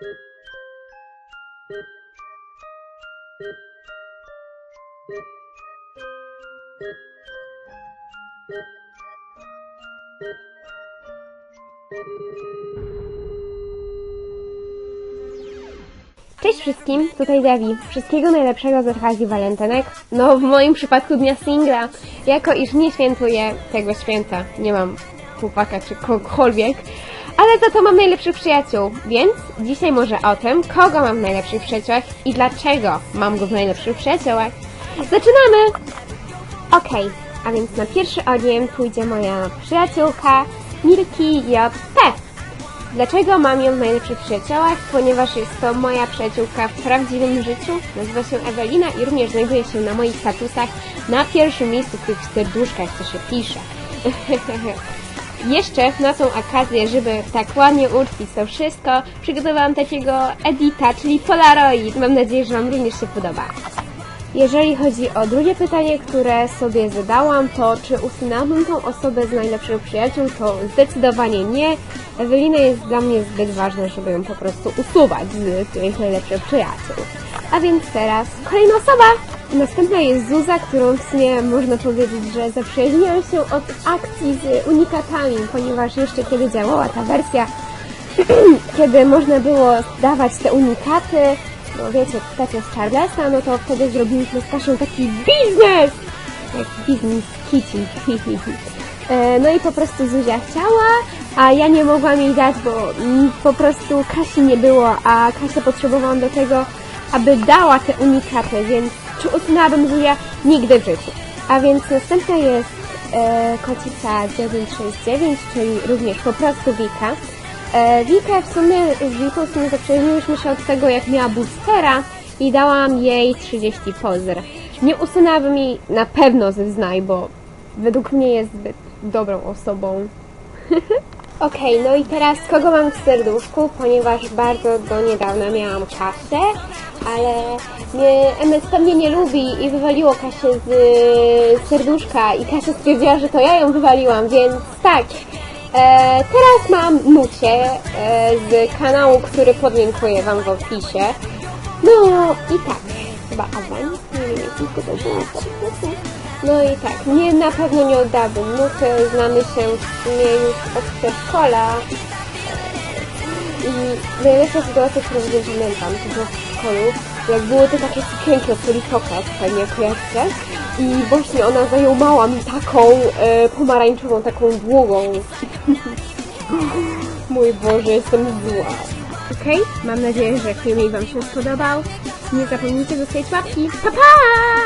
Cześć wszystkim, tutaj Devi. Wszystkiego najlepszego z okazji walentynek. No, w moim przypadku dnia singla. Jako iż nie świętuję tego święta, nie mam chłopaka czy kogokolwiek, ale za to mam najlepszych przyjaciół. Więc dzisiaj może o tym, kogo mam w najlepszych przyjaciołach i dlaczego mam go w najlepszych przyjaciołach. Zaczynamy! Okej, a więc na pierwszy ogień pójdzie moja przyjaciółka Milki JP. Dlaczego mam ją w najlepszych przyjaciołach? Ponieważ jest to moja przyjaciółka w prawdziwym życiu. Nazywa się Ewelina i również znajduje się na moich statusach na pierwszym miejscu w tych serduszkach, co się pisze. Jeszcze na tą okazję, żeby tak ładnie uczcić to wszystko, przygotowałam takiego edita, czyli Polaroid. Mam nadzieję, że Wam również się podoba. Jeżeli chodzi o drugie pytanie, które sobie zadałam, to czy usunęłabym tą osobę z najlepszych przyjaciół, to zdecydowanie nie. Ewelina jest dla mnie zbyt ważna, żeby ją po prostu usuwać z tych najlepszych przyjaciół. A więc teraz kolejna osoba! Następna jest Zuza, którą w sumie można powiedzieć, że zaprzyjaźniłam się od akcji z unikatami, ponieważ jeszcze kiedy działała ta wersja, kiedy można było dawać te unikaty, no wiecie, takie z Charlesa, no to wtedy zrobiliśmy z Kasią taki biznes! Jak biznes kitty. E, No i po prostu Zuzia chciała, a ja nie mogłam jej dać, bo mm, po prostu Kasi nie było, a Kasia potrzebowałam do tego, aby dała te unikaty, więc czy usunęłabym Zuzię? Nigdy w życiu. A więc następna jest e, kocica 969, czyli również po prostu Wika. E, Wika w sumie, z Wiką w sumie zaprzyjaźniłyśmy się od tego, jak miała boostera i dałam jej 30 pozer. Nie usunęłabym jej na pewno ze znaj, bo według mnie jest zbyt dobrą osobą. Okej, no i teraz kogo mam w serduszku, ponieważ bardzo do niedawna miałam Kasię, ale mnie MS pewnie nie lubi i wywaliło Kasię z y, serduszka i Kasia stwierdziła, że to ja ją wywaliłam, więc tak. E, teraz mam Nucie e, z kanału, który podlinkuję Wam w opisie. No i tak, chyba Awan, nie wiem jak to było. No i tak, nie na pewno nie oddałabym Nuty, znamy się w sumie już od przedszkola. I najlepsza sytuacja, którą w ogóle pamiętam, to było w przedszkolu, jak były te takie sukienki od Politoka, pewnie kojarzycie. I właśnie ona zajumała mi taką e, pomarańczową, taką długą. Mój Boże, jestem zła. Okej, mam nadzieję, że film Wam się spodobał. Nie zapomnijcie zostawić łapki. Pa, pa!